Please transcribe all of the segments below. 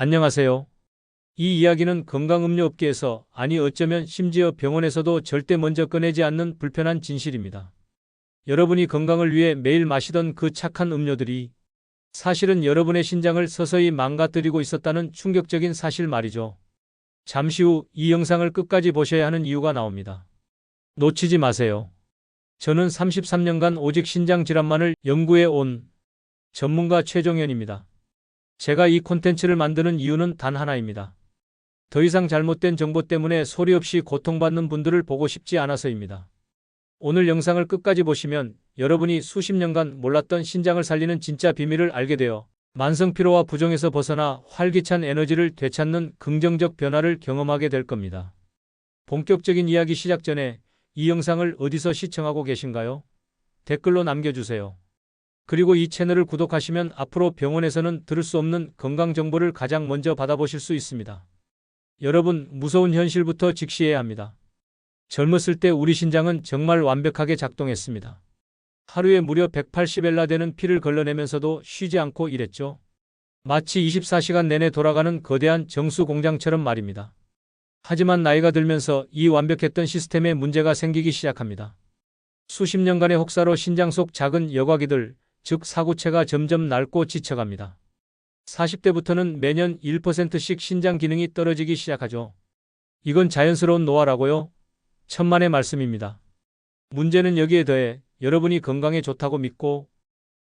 안녕하세요. 이 이야기는 건강음료 업계에서 아니 어쩌면 심지어 병원에서도 절대 먼저 꺼내지 않는 불편한 진실입니다. 여러분이 건강을 위해 매일 마시던 그 착한 음료들이 사실은 여러분의 신장을 서서히 망가뜨리고 있었다는 충격적인 사실 말이죠. 잠시 후 이 영상을 끝까지 보셔야 하는 이유가 나옵니다. 놓치지 마세요. 저는 33년간 오직 신장 질환만을 연구해 온 전문가 최종현입니다. 제가 이 콘텐츠를 만드는 이유는 단 하나입니다. 더 이상 잘못된 정보 때문에 소리 없이 고통받는 분들을 보고 싶지 않아서입니다. 오늘 영상을 끝까지 보시면 여러분이 수십 년간 몰랐던 신장을 살리는 진짜 비밀을 알게 되어 만성 피로와 부종에서 벗어나 활기찬 에너지를 되찾는 긍정적 변화를 경험하게 될 겁니다. 본격적인 이야기 시작 전에 이 영상을 어디서 시청하고 계신가요? 댓글로 남겨주세요. 그리고 이 채널을 구독하시면 앞으로 병원에서는 들을 수 없는 건강 정보를 가장 먼저 받아보실 수 있습니다. 여러분, 무서운 현실부터 직시해야 합니다. 젊었을 때 우리 신장은 정말 완벽하게 작동했습니다. 하루에 무려 180엘라 되는 피를 걸러내면서도 쉬지 않고 일했죠. 마치 24시간 내내 돌아가는 거대한 정수 공장처럼 말입니다. 하지만 나이가 들면서 이 완벽했던 시스템에 문제가 생기기 시작합니다. 수십 년간의 혹사로 신장 속 작은 여과기들, 즉 사구체가 점점 낡고 지쳐갑니다. 40대부터는 매년 1%씩 신장 기능이 떨어지기 시작하죠. 이건 자연스러운 노화라고요? 천만의 말씀입니다. 문제는 여기에 더해 여러분이 건강에 좋다고 믿고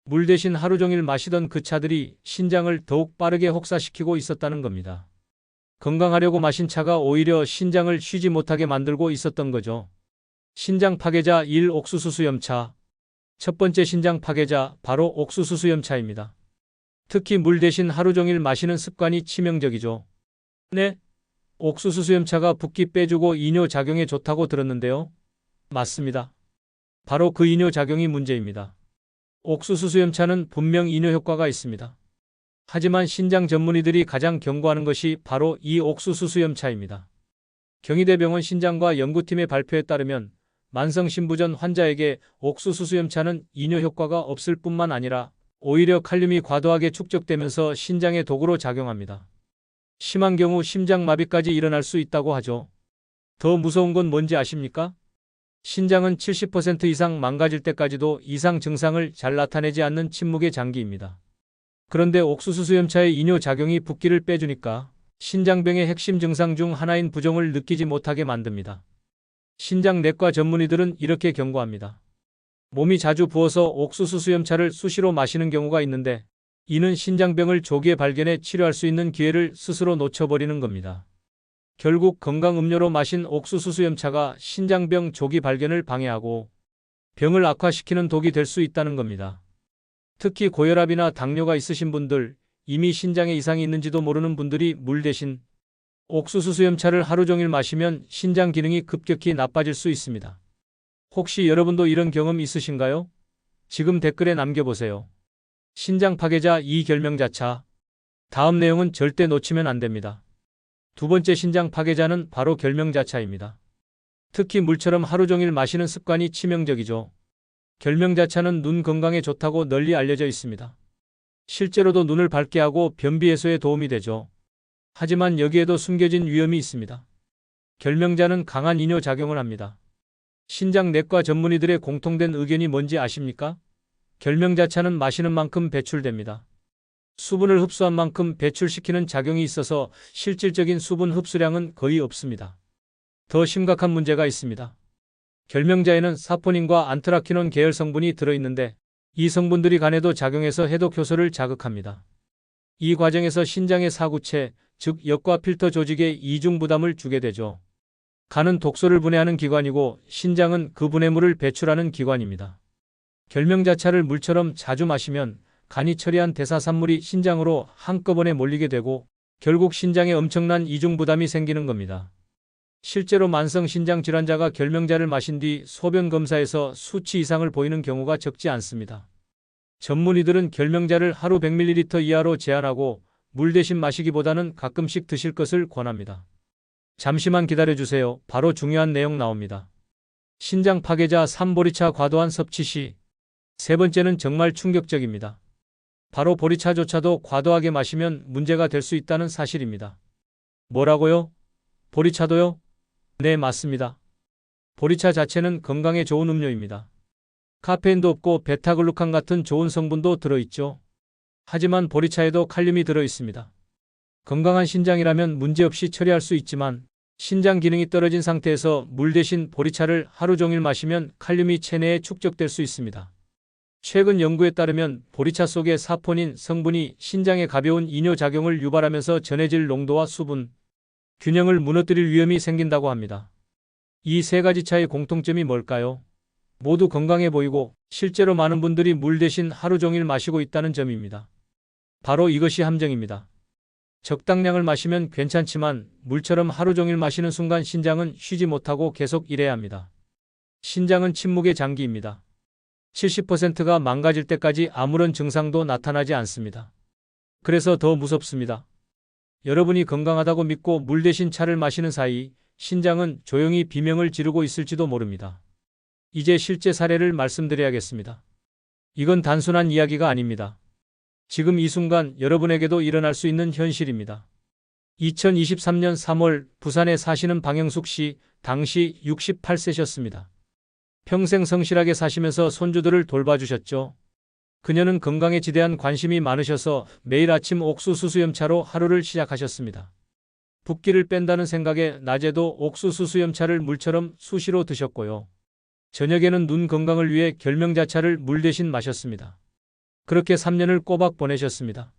물 대신 하루 종일 마시던 그 차들이 신장을 더욱 빠르게 혹사시키고 있었다는 겁니다. 건강하려고 마신 차가 오히려 신장을 쉬지 못하게 만들고 있었던 거죠. 신장 파괴자 1 옥수수수염차. 첫 번째 신장 파괴자 바로 옥수수 수염차입니다. 특히 물 대신 하루 종일 마시는 습관이 치명적이죠. 네? 옥수수 수염차가 붓기 빼주고 이뇨 작용에 좋다고 들었는데요. 맞습니다. 바로 그 이뇨 작용이 문제입니다. 옥수수 수염차는 분명 이뇨 효과가 있습니다. 하지만 신장 전문의들이 가장 경고하는 것이 바로 이 옥수수 수염차입니다. 경희대병원 신장과 연구팀의 발표에 따르면 만성 신부전 환자에게 옥수수수염차는 이뇨 효과가 없을 뿐만 아니라 오히려 칼륨이 과도하게 축적되면서 신장의 독으로 작용합니다. 심한 경우 심장마비까지 일어날 수 있다고 하죠. 더 무서운 건 뭔지 아십니까? 신장은 70% 이상 망가질 때까지도 이상 증상을 잘 나타내지 않는 침묵의 장기입니다. 그런데 옥수수수염차의 이뇨 작용이 붓기를 빼주니까 신장병의 핵심 증상 중 하나인 부종을 느끼지 못하게 만듭니다. 신장 내과 전문의들은 이렇게 경고합니다. 몸이 자주 부어서 옥수수 수염차를 수시로 마시는 경우가 있는데 이는 신장병을 조기에 발견해 치료할 수 있는 기회를 스스로 놓쳐버리는 겁니다. 결국 건강 음료로 마신 옥수수 수염차가 신장병 조기 발견을 방해하고 병을 악화시키는 독이 될 수 있다는 겁니다. 특히 고혈압이나 당뇨가 있으신 분들, 이미 신장에 이상이 있는지도 모르는 분들이 물 대신 옥수수 수염차를 하루 종일 마시면 신장 기능이 급격히 나빠질 수 있습니다. 혹시 여러분도 이런 경험 있으신가요? 지금 댓글에 남겨보세요. 신장 파괴자 이결명자차. 다음 내용은 절대 놓치면 안 됩니다. 두 번째 신장 파괴자는 바로 결명자차입니다. 특히 물처럼 하루 종일 마시는 습관이 치명적이죠. 결명자차는 눈 건강에 좋다고 널리 알려져 있습니다. 실제로도 눈을 밝게 하고 변비 해소에 도움이 되죠. 하지만 여기에도 숨겨진 위험이 있습니다. 결명자는 강한 이뇨 작용을 합니다. 신장 내과 전문의들의 공통된 의견이 뭔지 아십니까? 결명자차는 마시는 만큼 배출됩니다. 수분을 흡수한 만큼 배출시키는 작용이 있어서 실질적인 수분 흡수량은 거의 없습니다. 더 심각한 문제가 있습니다. 결명자에는 사포닌과 안트라키논 계열 성분이 들어있는데 이 성분들이 간에도 작용해서 해독 효소를 자극합니다. 이 과정에서 신장의 사구체, 즉 역과 필터 조직에 이중 부담을 주게 되죠. 간은 독소를 분해하는 기관이고 신장은 그 분해물을 배출하는 기관입니다. 결명자차를 물처럼 자주 마시면 간이 처리한 대사산물이 신장으로 한꺼번에 몰리게 되고 결국 신장에 엄청난 이중 부담이 생기는 겁니다. 실제로 만성 신장 질환자가 결명자를 마신 뒤 소변 검사에서 수치 이상을 보이는 경우가 적지 않습니다. 전문의들은 결명자를 하루 100ml 이하로 제한하고 물 대신 마시기보다는 가끔씩 드실 것을 권합니다. 잠시만 기다려주세요. 바로 중요한 내용 나옵니다. 신장 파괴자 3보리차 과도한 섭취 시 세 번째는 정말 충격적입니다. 바로 보리차조차도 과도하게 마시면 문제가 될 수 있다는 사실입니다. 뭐라고요? 보리차도요? 네, 맞습니다. 보리차 자체는 건강에 좋은 음료입니다. 카페인도 없고 베타글루칸 같은 좋은 성분도 들어있죠. 하지만 보리차에도 칼륨이 들어 있습니다. 건강한 신장이라면 문제없이 처리할 수 있지만 신장 기능이 떨어진 상태에서 물 대신 보리차를 하루 종일 마시면 칼륨이 체내에 축적될 수 있습니다. 최근 연구에 따르면 보리차 속의 사포닌 성분이 신장에 가벼운 이뇨작용을 유발하면서 전해질 농도와 수분, 균형을 무너뜨릴 위험이 생긴다고 합니다. 이 세 가지 차의 공통점이 뭘까요? 모두 건강해 보이고 실제로 많은 분들이 물 대신 하루 종일 마시고 있다는 점입니다. 바로 이것이 함정입니다. 적당량을 마시면 괜찮지만 물처럼 하루 종일 마시는 순간 신장은 쉬지 못하고 계속 일해야 합니다. 신장은 침묵의 장기입니다. 70%가 망가질 때까지 아무런 증상도 나타나지 않습니다. 그래서 더 무섭습니다. 여러분이 건강하다고 믿고 물 대신 차를 마시는 사이 신장은 조용히 비명을 지르고 있을지도 모릅니다. 이제 실제 사례를 말씀드려야겠습니다. 이건 단순한 이야기가 아닙니다. 지금 이 순간 여러분에게도 일어날 수 있는 현실입니다. 2023년 3월 부산에 사시는 방영숙 씨, 당시 68세셨습니다. 평생 성실하게 사시면서 손주들을 돌봐주셨죠. 그녀는 건강에 지대한 관심이 많으셔서 매일 아침 옥수수수염차로 하루를 시작하셨습니다. 붓기를 뺀다는 생각에 낮에도 옥수수수염차를 물처럼 수시로 드셨고요. 저녁에는 눈 건강을 위해 결명자차를 물 대신 마셨습니다. 그렇게 3년을 꼬박 보내셨습니다.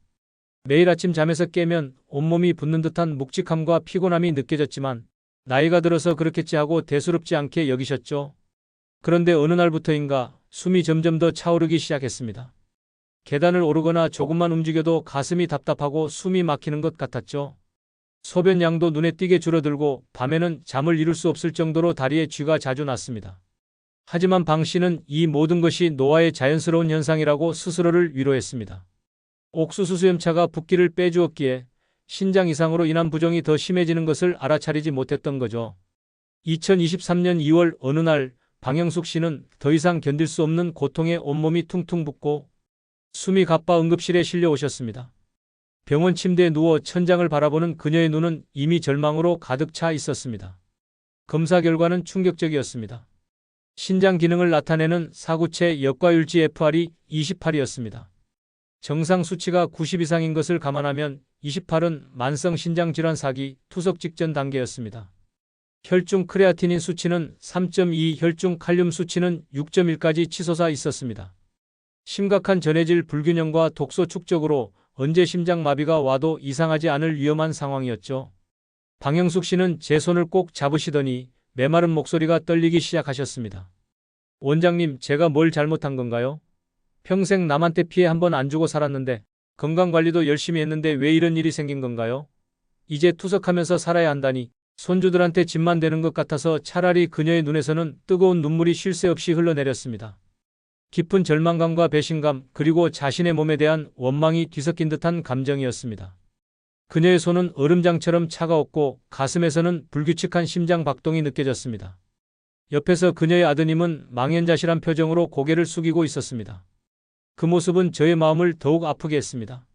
매일 아침 잠에서 깨면 온몸이 붓는 듯한 묵직함과 피곤함이 느껴졌지만 나이가 들어서 그렇겠지 하고 대수롭지 않게 여기셨죠. 그런데 어느 날부터인가 숨이 점점 더 차오르기 시작했습니다. 계단을 오르거나 조금만 움직여도 가슴이 답답하고 숨이 막히는 것 같았죠. 소변 양도 눈에 띄게 줄어들고 밤에는 잠을 이룰 수 없을 정도로 다리에 쥐가 자주 났습니다. 하지만 방 씨는 이 모든 것이 노화의 자연스러운 현상이라고 스스로를 위로했습니다. 옥수수 수염차가 붓기를 빼주었기에 신장 이상으로 인한 부종이 더 심해지는 것을 알아차리지 못했던 거죠. 2023년 2월 어느 날 방영숙 씨는 더 이상 견딜 수 없는 고통에 온몸이 퉁퉁 붓고 숨이 가빠 응급실에 실려 오셨습니다. 병원 침대에 누워 천장을 바라보는 그녀의 눈은 이미 절망으로 가득 차 있었습니다. 검사 결과는 충격적이었습니다. 신장 기능을 나타내는 사구체 역과율지 FR이 28이었습니다. 정상 수치가 90 이상인 것을 감안하면 28은 만성 신장 질환 사기 투석 직전 단계였습니다. 혈중 크레아티닌 수치는 3.2, 혈중 칼륨 수치는 6.1까지 치솟아 있었습니다. 심각한 전해질 불균형과 독소 축적으로 언제 심장 마비가 와도 이상하지 않을 위험한 상황이었죠. 방영숙 씨는 제 손을 꼭 잡으시더니 메마른 목소리가 떨리기 시작하셨습니다. 원장님, 제가 뭘 잘못한 건가요? 평생 남한테 피해 한 번 안 주고 살았는데 건강 관리도 열심히 했는데 왜 이런 일이 생긴 건가요? 이제 투석하면서 살아야 한다니 손주들한테 짐만 되는 것 같아서 차라리 그녀의 눈에서는 뜨거운 눈물이 쉴 새 없이 흘러내렸습니다. 깊은 절망감과 배신감 그리고 자신의 몸에 대한 원망이 뒤섞인 듯한 감정이었습니다. 그녀의 손은 얼음장처럼 차가웠고 가슴에서는 불규칙한 심장 박동이 느껴졌습니다. 옆에서 그녀의 아드님은 망연자실한 표정으로 고개를 숙이고 있었습니다. 그 모습은 저의 마음을 더욱 아프게 했습니다.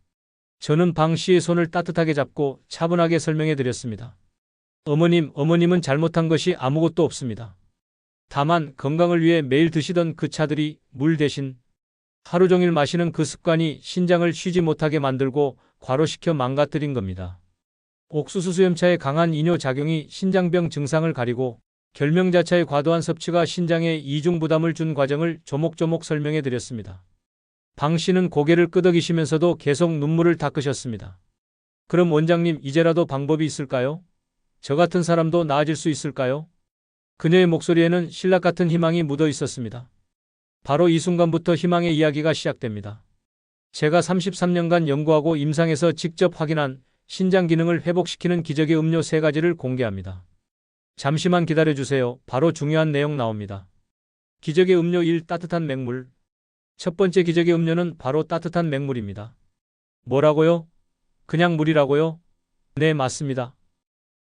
저는 방 씨의 손을 따뜻하게 잡고 차분하게 설명해 드렸습니다. 어머님, 어머님은 잘못한 것이 아무것도 없습니다. 다만 건강을 위해 매일 드시던 그 차들이 물 대신 하루 종일 마시는 그 습관이 신장을 쉬지 못하게 만들고 과로시켜 망가뜨린 겁니다. 옥수수 수염차의 강한 이뇨 작용이 신장병 증상을 가리고 결명자차의 과도한 섭취가 신장에 이중 부담을 준 과정을 조목조목 설명해 드렸습니다. 방 씨는 고개를 끄덕이시면서도 계속 눈물을 닦으셨습니다. 그럼 원장님 이제라도 방법이 있을까요? 저 같은 사람도 나아질 수 있을까요? 그녀의 목소리에는 신락 같은 희망이 묻어 있었습니다. 바로 이 순간부터 희망의 이야기가 시작됩니다. 제가 33년간 연구하고 임상에서 직접 확인한 신장 기능을 회복시키는 기적의 음료 세 가지를 공개합니다. 잠시만 기다려 주세요. 바로 중요한 내용 나옵니다. 기적의 음료 1 따뜻한 맹물. 첫 번째 기적의 음료는 바로 따뜻한 맹물입니다. 뭐라고요? 그냥 물이라고요? 네, 맞습니다.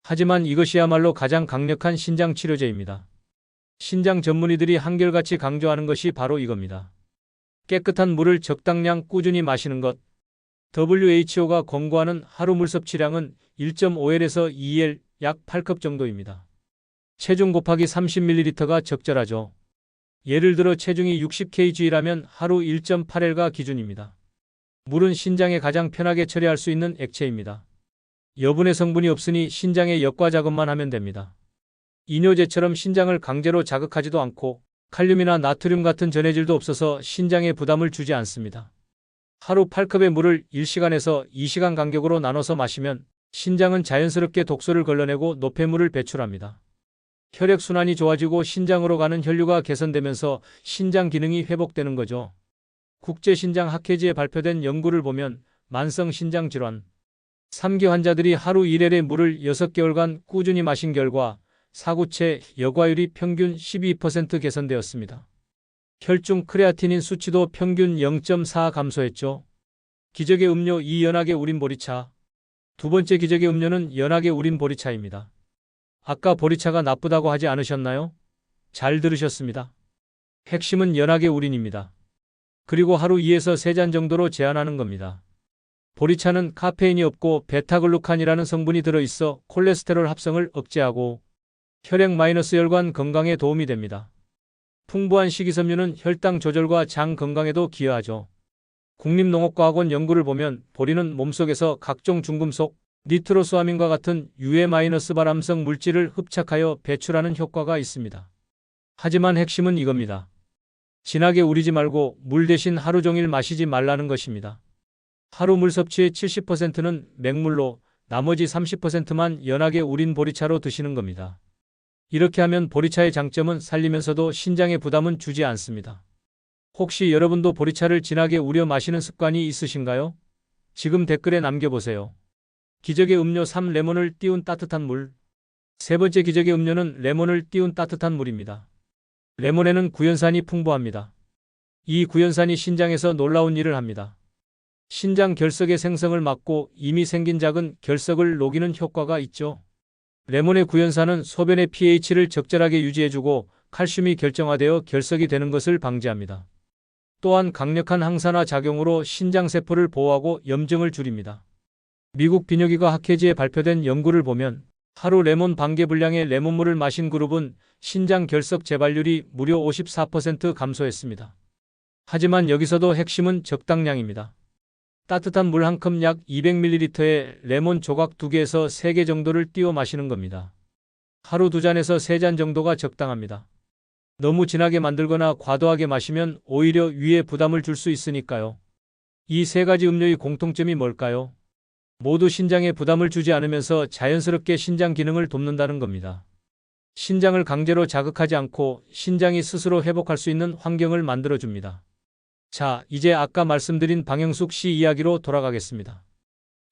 하지만 이것이야말로 가장 강력한 신장 치료제입니다. 신장 전문의들이 한결같이 강조하는 것이 바로 이겁니다. 깨끗한 물을 적당량 꾸준히 마시는 것. WHO가 권고하는 하루 물 섭취량은 1.5L에서 2L, 약 8컵 정도입니다. 체중 곱하기 30ml가 적절하죠. 예를 들어 체중이 60kg라면 하루 1.8L가 기준입니다. 물은 신장에 가장 편하게 처리할 수 있는 액체입니다. 여분의 성분이 없으니 신장에 역과 작업만 하면 됩니다. 이뇨제처럼 신장을 강제로 자극하지도 않고 칼륨이나 나트륨 같은 전해질도 없어서 신장에 부담을 주지 않습니다. 하루 8컵의 물을 1시간에서 2시간 간격으로 나눠서 마시면 신장은 자연스럽게 독소를 걸러내고 노폐물을 배출합니다. 혈액순환이 좋아지고 신장으로 가는 혈류가 개선되면서 신장 기능이 회복되는 거죠. 국제신장학회지에 발표된 연구를 보면 만성 신장 질환 3기 환자들이 하루 1일의 물을 6개월간 꾸준히 마신 결과 사구체 여과율이 평균 12% 개선되었습니다. 혈중 크레아티닌 수치도 평균 0.4 감소했죠. 기적의 음료 이 연하게 우린 보리차. 두 번째 기적의 음료는 연하게 우린 보리차입니다. 아까 보리차가 나쁘다고 하지 않으셨나요? 잘 들으셨습니다. 핵심은 연하게 우린입니다. 그리고 하루 2에서 3잔 정도로 제한하는 겁니다. 보리차는 카페인이 없고 베타글루칸이라는 성분이 들어있어 콜레스테롤 합성을 억제하고 혈액 마이너스 혈관 건강에 도움이 됩니다. 풍부한 식이섬유는 혈당 조절과 장 건강에도 기여하죠. 국립농업과학원 연구를 보면 보리는 몸속에서 각종 중금속, 니트로수아민과 같은 유해 마이너스 발암성 물질을 흡착하여 배출하는 효과가 있습니다. 하지만 핵심은 이겁니다. 진하게 우리지 말고 물 대신 하루 종일 마시지 말라는 것입니다. 하루 물 섭취의 70%는 맹물로 나머지 30%만 연하게 우린 보리차로 드시는 겁니다. 이렇게 하면 보리차의 장점은 살리면서도 신장에 부담은 주지 않습니다. 혹시 여러분도 보리차를 진하게 우려 마시는 습관이 있으신가요? 지금 댓글에 남겨보세요. 기적의 음료 3 레몬을 띄운 따뜻한 물. 세 번째 기적의 음료는 레몬을 띄운 따뜻한 물입니다. 레몬에는 구연산이 풍부합니다. 이 구연산이 신장에서 놀라운 일을 합니다. 신장 결석의 생성을 막고 이미 생긴 작은 결석을 녹이는 효과가 있죠. 레몬의 구연산은 소변의 pH를 적절하게 유지해주고 칼슘이 결정화되어 결석이 되는 것을 방지합니다. 또한 강력한 항산화 작용으로 신장세포를 보호하고 염증을 줄입니다. 미국 비뇨기과 학회지에 발표된 연구를 보면 하루 레몬 반개 분량의 레몬물을 마신 그룹은 신장 결석 재발률이 무려 54% 감소했습니다. 하지만 여기서도 핵심은 적당량입니다. 따뜻한 물 한 컵 약 200ml에 레몬 조각 2개에서 3개 정도를 띄워 마시는 겁니다. 하루 2잔에서 3잔 정도가 적당합니다. 너무 진하게 만들거나 과도하게 마시면 오히려 위에 부담을 줄 수 있으니까요. 이 세 가지 음료의 공통점이 뭘까요? 모두 신장에 부담을 주지 않으면서 자연스럽게 신장 기능을 돕는다는 겁니다. 신장을 강제로 자극하지 않고 신장이 스스로 회복할 수 있는 환경을 만들어줍니다. 자, 이제 아까 말씀드린 방영숙 씨 이야기로 돌아가겠습니다.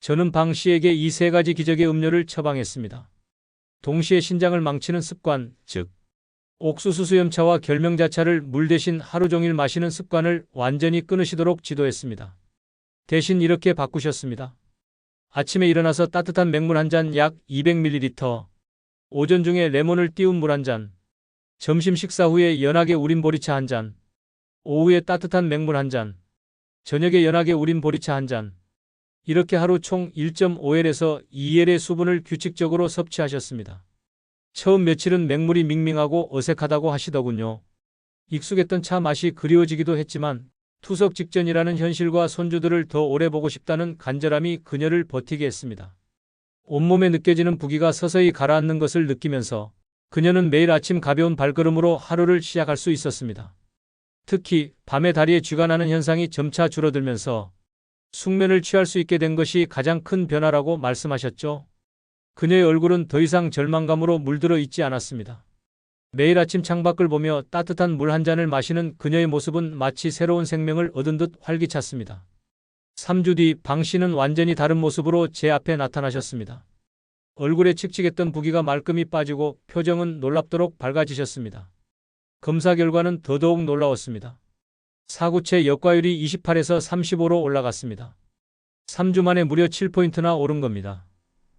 저는 방 씨에게 이 세 가지 기적의 음료를 처방했습니다. 동시에 신장을 망치는 습관, 즉, 옥수수 수염차와 결명자차를 물 대신 하루 종일 마시는 습관을 완전히 끊으시도록 지도했습니다. 대신 이렇게 바꾸셨습니다. 아침에 일어나서 따뜻한 맹물 한 잔 약 200ml, 오전 중에 레몬을 띄운 물 한 잔, 점심 식사 후에 연하게 우린 보리차 한 잔, 오후에 따뜻한 맹물 한 잔, 저녁에 연하게 우린 보리차 한 잔. 이렇게 하루 총 1.5L에서 2L의 수분을 규칙적으로 섭취하셨습니다. 처음 며칠은 맹물이 밍밍하고 어색하다고 하시더군요. 익숙했던 차 맛이 그리워지기도 했지만 투석 직전이라는 현실과 손주들을 더 오래 보고 싶다는 간절함이 그녀를 버티게 했습니다. 온몸에 느껴지는 부기가 서서히 가라앉는 것을 느끼면서 그녀는 매일 아침 가벼운 발걸음으로 하루를 시작할 수 있었습니다. 특히 밤에 다리에 쥐가 나는 현상이 점차 줄어들면서 숙면을 취할 수 있게 된 것이 가장 큰 변화라고 말씀하셨죠. 그녀의 얼굴은 더 이상 절망감으로 물들어 있지 않았습니다. 매일 아침 창밖을 보며 따뜻한 물 한 잔을 마시는 그녀의 모습은 마치 새로운 생명을 얻은 듯 활기찼습니다. 3주 뒤 방 씨는 완전히 다른 모습으로 제 앞에 나타나셨습니다. 얼굴에 칙칙했던 부기가 말끔히 빠지고 표정은 놀랍도록 밝아지셨습니다. 검사 결과는 더더욱 놀라웠습니다. 사구체 역과율이 28에서 35로 올라갔습니다. 3주 만에 무려 7포인트나 오른 겁니다.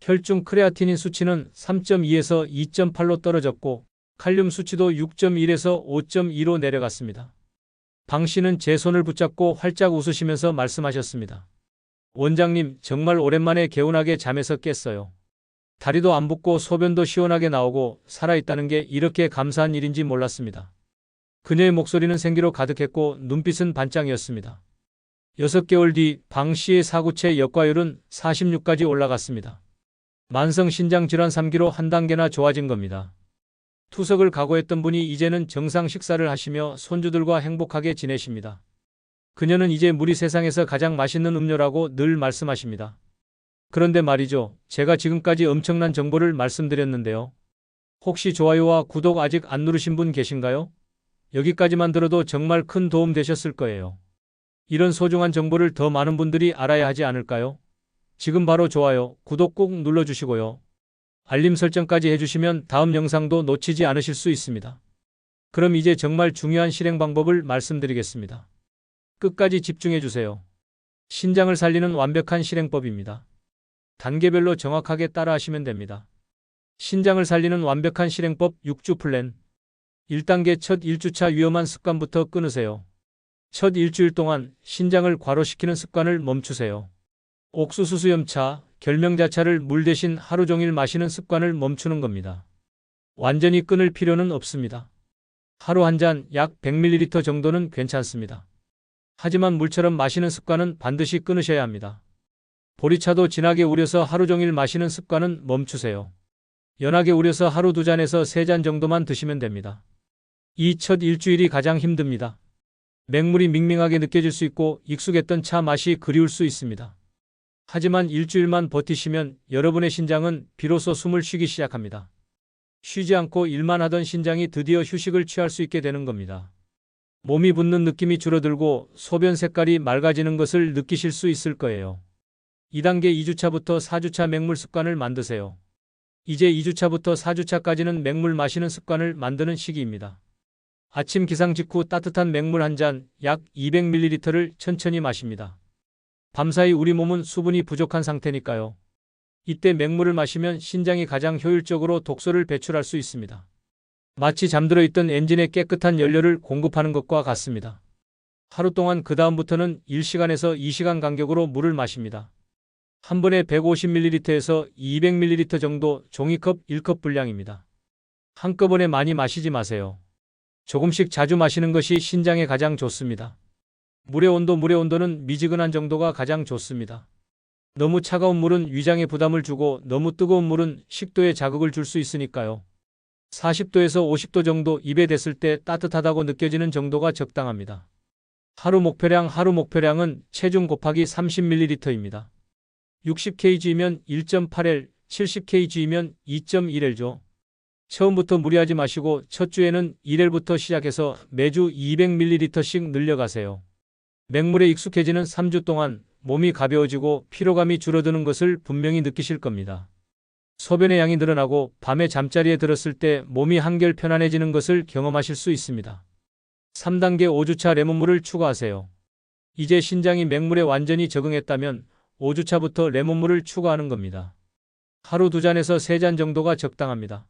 혈중 크레아티닌 수치는 3.2에서 2.8로 떨어졌고 칼륨 수치도 6.1에서 5.2로 내려갔습니다. 방 씨는 제 손을 붙잡고 활짝 웃으시면서 말씀하셨습니다. 원장님, 정말 오랜만에 개운하게 잠에서 깼어요. 다리도 안 붓고 소변도 시원하게 나오고 살아있다는 게 이렇게 감사한 일인지 몰랐습니다. 그녀의 목소리는 생기로 가득했고 눈빛은 반짝이었습니다. 여섯 개월 뒤 방 씨의 사구체 역과율은 46까지 올라갔습니다. 만성 신장 질환 3기로 한 단계나 좋아진 겁니다. 투석을 각오했던 분이 이제는 정상 식사를 하시며 손주들과 행복하게 지내십니다. 그녀는 이제 물이 세상에서 가장 맛있는 음료라고 늘 말씀하십니다. 그런데 말이죠. 제가 지금까지 엄청난 정보를 말씀드렸는데요. 혹시 좋아요와 구독 아직 안 누르신 분 계신가요? 여기까지만 들어도 정말 큰 도움 되셨을 거예요. 이런 소중한 정보를 더 많은 분들이 알아야 하지 않을까요? 지금 바로 좋아요, 구독 꼭 눌러주시고요. 알림 설정까지 해주시면 다음 영상도 놓치지 않으실 수 있습니다. 그럼 이제 정말 중요한 실행 방법을 말씀드리겠습니다. 끝까지 집중해 주세요. 신장을 살리는 완벽한 실행법입니다. 단계별로 정확하게 따라하시면 됩니다. 신장을 살리는 완벽한 실행법 6주 플랜 1단계 첫 1주차 위험한 습관부터 끊으세요. 첫 일주일 동안 신장을 과로시키는 습관을 멈추세요. 옥수수 수염차, 결명자차를 물 대신 하루 종일 마시는 습관을 멈추는 겁니다. 완전히 끊을 필요는 없습니다. 하루 한 잔 약 100ml 정도는 괜찮습니다. 하지만 물처럼 마시는 습관은 반드시 끊으셔야 합니다. 보리차도 진하게 우려서 하루 종일 마시는 습관은 멈추세요. 연하게 우려서 하루 두 잔에서 세 잔 정도만 드시면 됩니다. 이 첫 일주일이 가장 힘듭니다. 맹물이 밍밍하게 느껴질 수 있고 익숙했던 차 맛이 그리울 수 있습니다. 하지만 일주일만 버티시면 여러분의 신장은 비로소 숨을 쉬기 시작합니다. 쉬지 않고 일만 하던 신장이 드디어 휴식을 취할 수 있게 되는 겁니다. 몸이 붓는 느낌이 줄어들고 소변 색깔이 맑아지는 것을 느끼실 수 있을 거예요. 2단계 2주차부터 4주차 맹물 습관을 만드세요. 이제 2주차부터 4주차까지는 맹물 마시는 습관을 만드는 시기입니다. 아침 기상 직후 따뜻한 맹물 한 잔 약 200ml를 천천히 마십니다. 밤사이 우리 몸은 수분이 부족한 상태니까요. 이때 맹물을 마시면 신장이 가장 효율적으로 독소를 배출할 수 있습니다. 마치 잠들어 있던 엔진에 깨끗한 연료를 공급하는 것과 같습니다. 하루 동안 그 다음부터는 1시간에서 2시간 간격으로 물을 마십니다. 한 번에 150ml에서 200ml 정도 종이컵 1컵 분량입니다. 한꺼번에 많이 마시지 마세요. 조금씩 자주 마시는 것이 신장에 가장 좋습니다. 물의 온도, 물의 온도는 미지근한 정도가 가장 좋습니다. 너무 차가운 물은 위장에 부담을 주고 너무 뜨거운 물은 식도에 자극을 줄 수 있으니까요. 40도에서 50도 정도 입에 댔을 때 따뜻하다고 느껴지는 정도가 적당합니다. 하루 목표량, 하루 목표량은 체중 곱하기 30ml입니다. 60kg면 1.8L, 70kg면 2.1L죠. 처음부터 무리하지 마시고 첫 주에는 1L부터 시작해서 매주 200ml씩 늘려가세요. 맹물에 익숙해지는 3주 동안 몸이 가벼워지고 피로감이 줄어드는 것을 분명히 느끼실 겁니다. 소변의 양이 늘어나고 밤에 잠자리에 들었을 때 몸이 한결 편안해지는 것을 경험하실 수 있습니다. 3단계 5주차 레몬물을 추가하세요. 이제 신장이 맹물에 완전히 적응했다면 5주차부터 레몬물을 추가하는 겁니다. 하루 두 잔에서 세잔 정도가 적당합니다.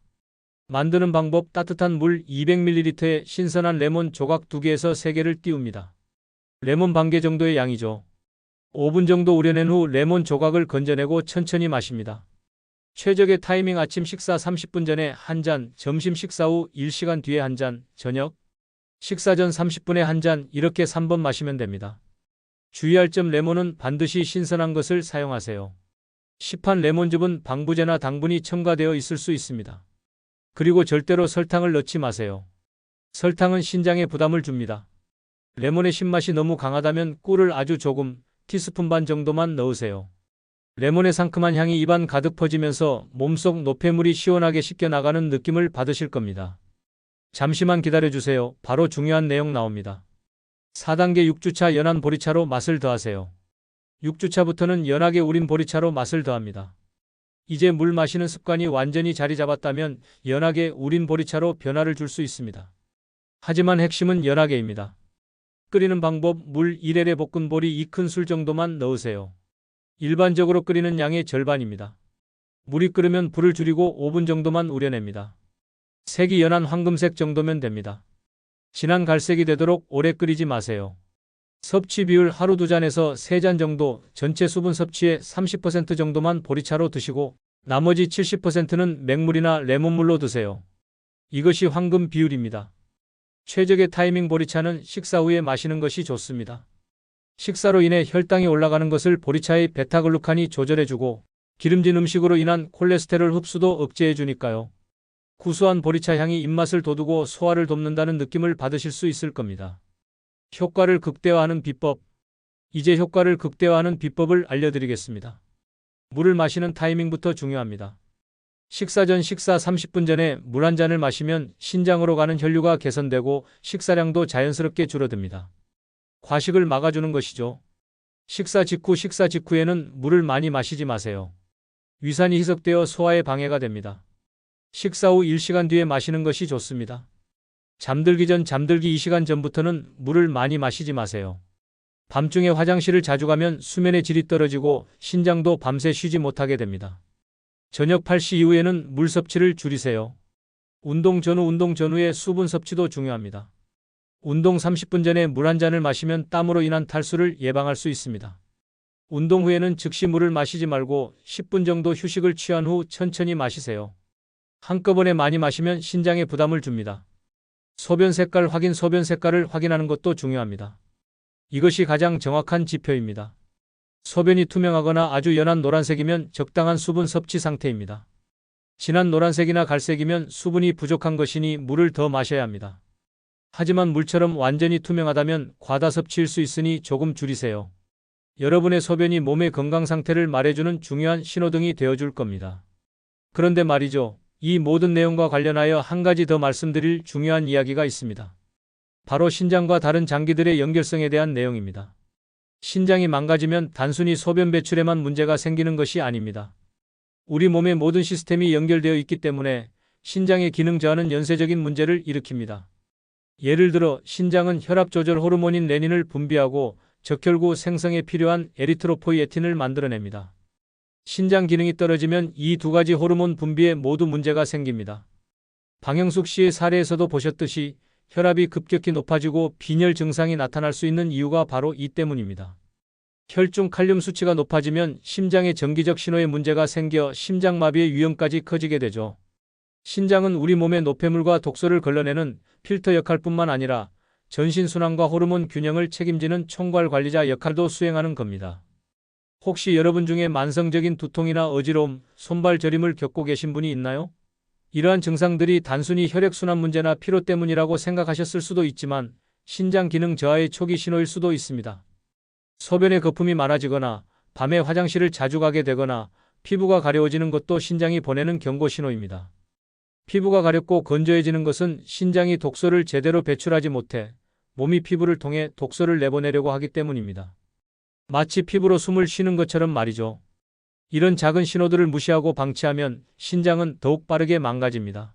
만드는 방법 따뜻한 물 200ml에 신선한 레몬 조각 2개에서 3개를 띄웁니다. 레몬 반개 정도의 양이죠. 5분 정도 우려낸 후 레몬 조각을 건져내고 천천히 마십니다. 최적의 타이밍 아침 식사 30분 전에 한 잔, 점심 식사 후 1시간 뒤에 한 잔, 저녁 식사 전 30분에 한 잔 이렇게 3번 마시면 됩니다. 주의할 점 레몬은 반드시 신선한 것을 사용하세요. 시판 레몬즙은 방부제나 당분이 첨가되어 있을 수 있습니다. 그리고 절대로 설탕을 넣지 마세요. 설탕은 신장에 부담을 줍니다. 레몬의 신맛이 너무 강하다면 꿀을 아주 조금, 티스푼 반 정도만 넣으세요. 레몬의 상큼한 향이 입안 가득 퍼지면서 몸속 노폐물이 시원하게 씻겨 나가는 느낌을 받으실 겁니다. 잠시만 기다려주세요. 바로 중요한 내용 나옵니다. 4단계 6주차 연한 보리차로 맛을 더하세요. 6주차부터는 연하게 우린 보리차로 맛을 더합니다. 이제 물 마시는 습관이 완전히 자리 잡았다면 연하게 우린 보리차로 변화를 줄 수 있습니다. 하지만 핵심은 연하게입니다. 끓이는 방법 물 1L에 볶은 보리 2큰술 정도만 넣으세요. 일반적으로 끓이는 양의 절반입니다. 물이 끓으면 불을 줄이고 5분 정도만 우려냅니다. 색이 연한 황금색 정도면 됩니다. 진한 갈색이 되도록 오래 끓이지 마세요. 섭취 비율 하루 두 잔에서 세 잔 정도 전체 수분 섭취의 30% 정도만 보리차로 드시고 나머지 70%는 맹물이나 레몬물로 드세요. 이것이 황금 비율입니다. 최적의 타이밍 보리차는 식사 후에 마시는 것이 좋습니다. 식사로 인해 혈당이 올라가는 것을 보리차의 베타글루칸이 조절해주고 기름진 음식으로 인한 콜레스테롤 흡수도 억제해주니까요. 구수한 보리차 향이 입맛을 돋우고 소화를 돕는다는 느낌을 받으실 수 있을 겁니다. 효과를 극대화하는 비법. 이제 효과를 극대화하는 비법을 알려드리겠습니다. 물을 마시는 타이밍부터 중요합니다. 식사 전 식사 30분 전에 물 한 잔을 마시면 신장으로 가는 혈류가 개선되고 식사량도 자연스럽게 줄어듭니다. 과식을 막아주는 것이죠. 식사 직후 식사 직후에는 물을 많이 마시지 마세요. 위산이 희석되어 소화에 방해가 됩니다. 식사 후 1시간 뒤에 마시는 것이 좋습니다. 잠들기 전 잠들기 2시간 전부터는 물을 많이 마시지 마세요. 밤중에 화장실을 자주 가면 수면의 질이 떨어지고 신장도 밤새 쉬지 못하게 됩니다. 저녁 8시 이후에는 물 섭취를 줄이세요. 운동 전후 운동 전후의 수분 섭취도 중요합니다. 운동 30분 전에 물 한 잔을 마시면 땀으로 인한 탈수를 예방할 수 있습니다. 운동 후에는 즉시 물을 마시지 말고 10분 정도 휴식을 취한 후 천천히 마시세요. 한꺼번에 많이 마시면 신장에 부담을 줍니다. 소변 색깔 확인 소변 색깔을 확인하는 것도 중요합니다. 이것이 가장 정확한 지표입니다. 소변이 투명하거나 아주 연한 노란색이면 적당한 수분 섭취 상태입니다. 진한 노란색이나 갈색이면 수분이 부족한 것이니 물을 더 마셔야 합니다. 하지만 물처럼 완전히 투명하다면 과다 섭취일 수 있으니 조금 줄이세요. 여러분의 소변이 몸의 건강 상태를 말해주는 중요한 신호등이 되어줄 겁니다. 그런데 말이죠. 이 모든 내용과 관련하여 한 가지 더 말씀드릴 중요한 이야기가 있습니다. 바로 신장과 다른 장기들의 연결성에 대한 내용입니다. 신장이 망가지면 단순히 소변 배출에만 문제가 생기는 것이 아닙니다. 우리 몸의 모든 시스템이 연결되어 있기 때문에 신장의 기능 저하는 연쇄적인 문제를 일으킵니다. 예를 들어 신장은 혈압 조절 호르몬인 레닌을 분비하고 적혈구 생성에 필요한 에리트로포이에틴을 만들어냅니다. 신장 기능이 떨어지면 이 두 가지 호르몬 분비에 모두 문제가 생깁니다. 방영숙 씨의 사례에서도 보셨듯이 혈압이 급격히 높아지고 빈혈 증상이 나타날 수 있는 이유가 바로 이 때문입니다. 혈중 칼륨 수치가 높아지면 심장의 정기적 신호에 문제가 생겨 심장마비의 위험까지 커지게 되죠. 신장은 우리 몸의 노폐물과 독소를 걸러내는 필터 역할뿐만 아니라 전신순환과 호르몬 균형을 책임지는 총괄 관리자 역할도 수행하는 겁니다. 혹시 여러분 중에 만성적인 두통이나 어지러움, 손발 저림을 겪고 계신 분이 있나요? 이러한 증상들이 단순히 혈액순환 문제나 피로 때문이라고 생각하셨을 수도 있지만 신장 기능 저하의 초기 신호일 수도 있습니다. 소변에 거품이 많아지거나 밤에 화장실을 자주 가게 되거나 피부가 가려워지는 것도 신장이 보내는 경고 신호입니다. 피부가 가렵고 건조해지는 것은 신장이 독소를 제대로 배출하지 못해 몸이 피부를 통해 독소를 내보내려고 하기 때문입니다. 마치 피부로 숨을 쉬는 것처럼 말이죠. 이런 작은 신호들을 무시하고 방치하면 신장은 더욱 빠르게 망가집니다.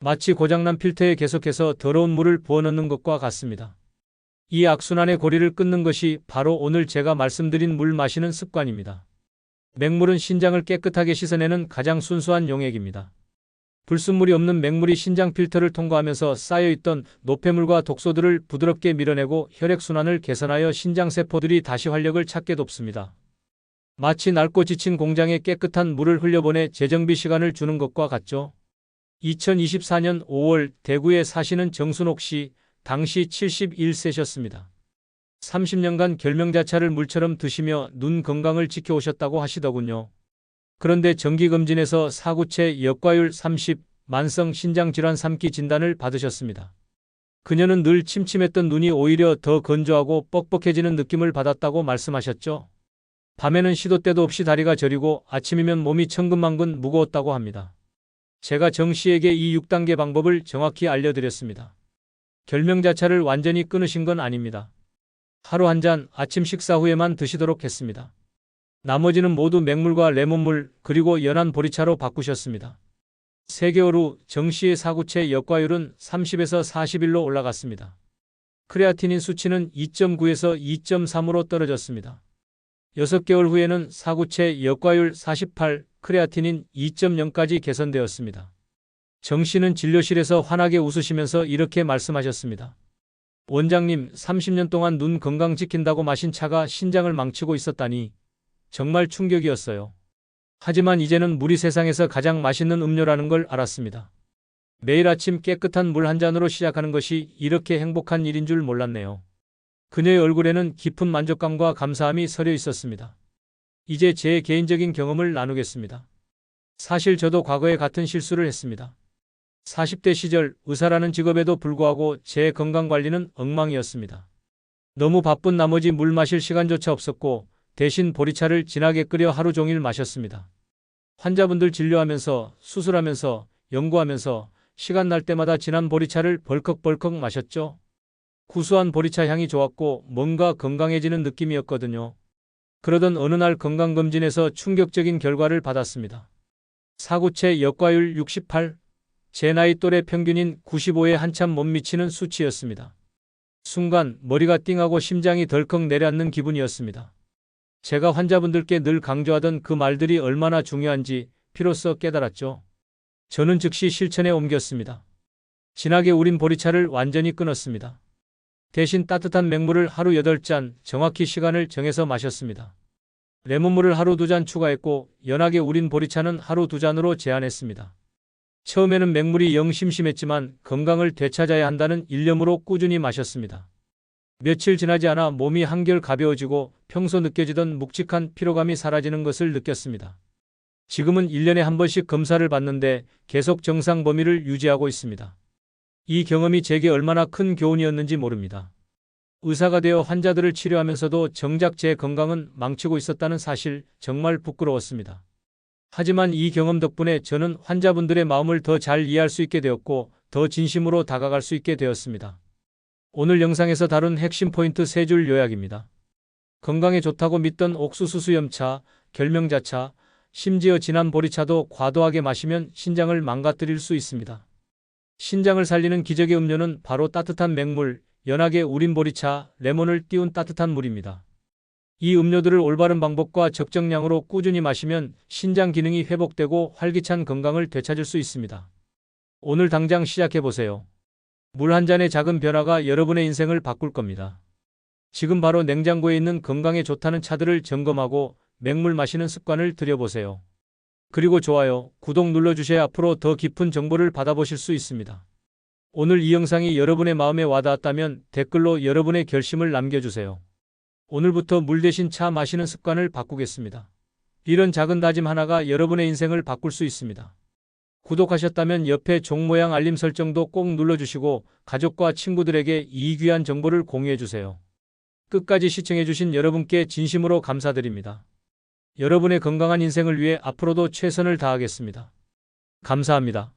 마치 고장난 필터에 계속해서 더러운 물을 부어넣는 것과 같습니다. 이 악순환의 고리를 끊는 것이 바로 오늘 제가 말씀드린 물 마시는 습관입니다. 맹물은 신장을 깨끗하게 씻어내는 가장 순수한 용액입니다. 불순물이 없는 맹물이 신장 필터를 통과하면서 쌓여있던 노폐물과 독소들을 부드럽게 밀어내고 혈액순환을 개선하여 신장 세포들이 다시 활력을 찾게 돕습니다. 마치 낡고 지친 공장에 깨끗한 물을 흘려보내 재정비 시간을 주는 것과 같죠. 2024년 5월 대구에 사시는 정순옥 씨, 당시 71세셨습니다. 30년간 결명자차를 물처럼 드시며 눈 건강을 지켜오셨다고 하시더군요. 그런데 정기검진에서 사구체 역과율 30, 만성 신장질환 3기 진단을 받으셨습니다. 그녀는 늘 침침했던 눈이 오히려 더 건조하고 뻑뻑해지는 느낌을 받았다고 말씀하셨죠. 밤에는 시도 때도 없이 다리가 저리고 아침이면 몸이 천근만근 무거웠다고 합니다. 제가 정 씨에게 이 6단계 방법을 정확히 알려드렸습니다. 결명자차를 완전히 끊으신 건 아닙니다. 하루 한 잔 아침 식사 후에만 드시도록 했습니다. 나머지는 모두 맹물과 레몬물 그리고 연한 보리차로 바꾸셨습니다. 3개월 후 정 씨의 사구체 역과율은 30에서 41로 올라갔습니다. 크레아티닌 수치는 2.9에서 2.3으로 떨어졌습니다. 6개월 후에는 사구체 역과율 48, 크레아티닌 2.0까지 개선되었습니다. 정 씨는 진료실에서 환하게 웃으시면서 이렇게 말씀하셨습니다. 원장님, 30년 동안 눈 건강 지킨다고 마신 차가 신장을 망치고 있었다니 정말 충격이었어요. 하지만 이제는 물이 세상에서 가장 맛있는 음료라는 걸 알았습니다. 매일 아침 깨끗한 물 한 잔으로 시작하는 것이 이렇게 행복한 일인 줄 몰랐네요. 그녀의 얼굴에는 깊은 만족감과 감사함이 서려 있었습니다. 이제 제 개인적인 경험을 나누겠습니다. 사실 저도 과거에 같은 실수를 했습니다. 40대 시절 의사라는 직업에도 불구하고 제 건강 관리는 엉망이었습니다. 너무 바쁜 나머지 물 마실 시간조차 없었고 대신 보리차를 진하게 끓여 하루 종일 마셨습니다. 환자분들 진료하면서 수술하면서 연구하면서 시간 날 때마다 진한 보리차를 벌컥벌컥 마셨죠. 구수한 보리차 향이 좋았고 뭔가 건강해지는 느낌이었거든요. 그러던 어느 날 건강검진에서 충격적인 결과를 받았습니다. 사구체 역과율 68, 제 나이 또래 평균인 95에 한참 못 미치는 수치였습니다. 순간 머리가 띵하고 심장이 덜컥 내려앉는 기분이었습니다. 제가 환자분들께 늘 강조하던 그 말들이 얼마나 중요한지 피로써 깨달았죠. 저는 즉시 실천에 옮겼습니다. 진하게 우린 보리차를 완전히 끊었습니다. 대신 따뜻한 맹물을 하루 8잔 정확히 시간을 정해서 마셨습니다. 레몬물을 하루 2잔 추가했고 연하게 우린 보리차는 하루 2잔으로 제한했습니다. 처음에는 맹물이 영 심심했지만 건강을 되찾아야 한다는 일념으로 꾸준히 마셨습니다. 며칠 지나지 않아 몸이 한결 가벼워지고 평소 느껴지던 묵직한 피로감이 사라지는 것을 느꼈습니다. 지금은 1년에 한 번씩 검사를 받는데 계속 정상 범위를 유지하고 있습니다. 이 경험이 제게 얼마나 큰 교훈이었는지 모릅니다. 의사가 되어 환자들을 치료하면서도 정작 제 건강은 망치고 있었다는 사실 정말 부끄러웠습니다. 하지만 이 경험 덕분에 저는 환자분들의 마음을 더 잘 이해할 수 있게 되었고 더 진심으로 다가갈 수 있게 되었습니다. 오늘 영상에서 다룬 핵심 포인트 세줄 요약입니다. 건강에 좋다고 믿던 옥수수 수염차, 결명자차, 심지어 진한 보리차도 과도하게 마시면 신장을 망가뜨릴 수 있습니다. 신장을 살리는 기적의 음료는 바로 따뜻한 맹물, 연하게 우린 보리차, 레몬을 띄운 따뜻한 물입니다. 이 음료들을 올바른 방법과 적정량으로 꾸준히 마시면 신장 기능이 회복되고 활기찬 건강을 되찾을 수 있습니다. 오늘 당장 시작해 보세요. 물 한 잔의 작은 변화가 여러분의 인생을 바꿀 겁니다. 지금 바로 냉장고에 있는 건강에 좋다는 차들을 점검하고 맹물 마시는 습관을 들여보세요. 그리고 좋아요, 구독 눌러주셔야 앞으로 더 깊은 정보를 받아보실 수 있습니다. 오늘 이 영상이 여러분의 마음에 와닿았다면 댓글로 여러분의 결심을 남겨주세요. 오늘부터 물 대신 차 마시는 습관을 바꾸겠습니다. 이런 작은 다짐 하나가 여러분의 인생을 바꿀 수 있습니다. 구독하셨다면 옆에 종 모양 알림 설정도 꼭 눌러주시고 가족과 친구들에게 이 귀한 정보를 공유해주세요. 끝까지 시청해주신 여러분께 진심으로 감사드립니다. 여러분의 건강한 인생을 위해 앞으로도 최선을 다하겠습니다. 감사합니다.